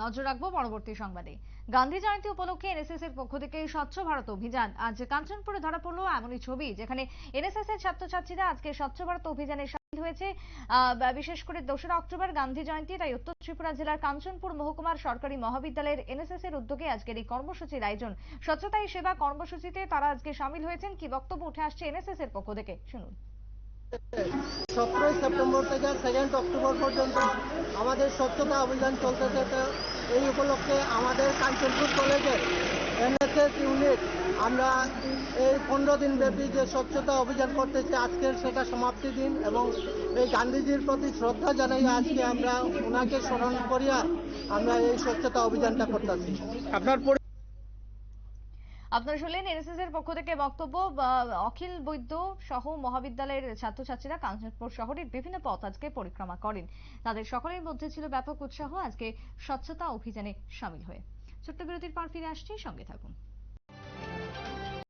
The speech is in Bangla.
নজর রাখব পরবর্তী সংবাদে। গান্ধী জয়ন্তী উপলক্ষে এনএসএস এর পক্ষ থেকে স্বচ্ছ ভারত অভিযান। আজ কাঞ্চনপুরে ধরা পড়ল এমনই ছবি, যেখানে এনএসএস এর ছাত্রছাত্রীরা আজকে স্বচ্ছ ভারত অভিযানে সামিল হয়েছে। বিশেষ করে দোসরা অক্টোবর গান্ধী জয়ন্তী, তাই উত্তর ত্রিপুরা জেলার কাঞ্চনপুর মহকুমার সরকারি মহাবিদ্যালয়ের এনএসএস এর উদ্যোগে আজকের এই কর্মসূচির আয়োজন। স্বচ্ছতাই সেবা কর্মসূচিতে তারা আজকে সামিল হয়েছেন, কি বক্তব্য উঠে আসছে এনএসএস এর পক্ষ থেকে? শুনুন। সতেরোই সেপ্টেম্বর থেকে সেকেন্ড অক্টোবর পর্যন্ত আমাদের স্বচ্ছতা অভিযান চলতেছে। এই উপলক্ষে আমাদের কাঞ্চনপুর কলেজের এনএসএস ইউনিট, আমরা এই পনেরো দিন ব্যাপী যে স্বচ্ছতা অভিযান করতেছি, আজকের সেটা সমাপ্তি দিন এবং এই গান্ধীজির প্রতি শ্রদ্ধা জানাই আজকে আমরা ওনাকে স্মরণ করিয়া আমরা এই স্বচ্ছতা অভিযানটা করতেছি। আপনার আপনারা শুনলেন এনএসএস এর পক্ষ থেকে বক্তব্য অখিল বৈদ্য সহ মহাবিদ্যালয়ের ছাত্রছাত্রীরা কাঞ্চনপুর শহরের বিভিন্ন পথ আজকে পরিক্রমা করেন। তাদের সকলের মধ্যে ছিল ব্যাপক উৎসাহ, আজকে স্বচ্ছতা অভিযানে সামিল হয়ে। ছোট্ট বিরতির পর ফিরে আসছি, সঙ্গে থাকুন।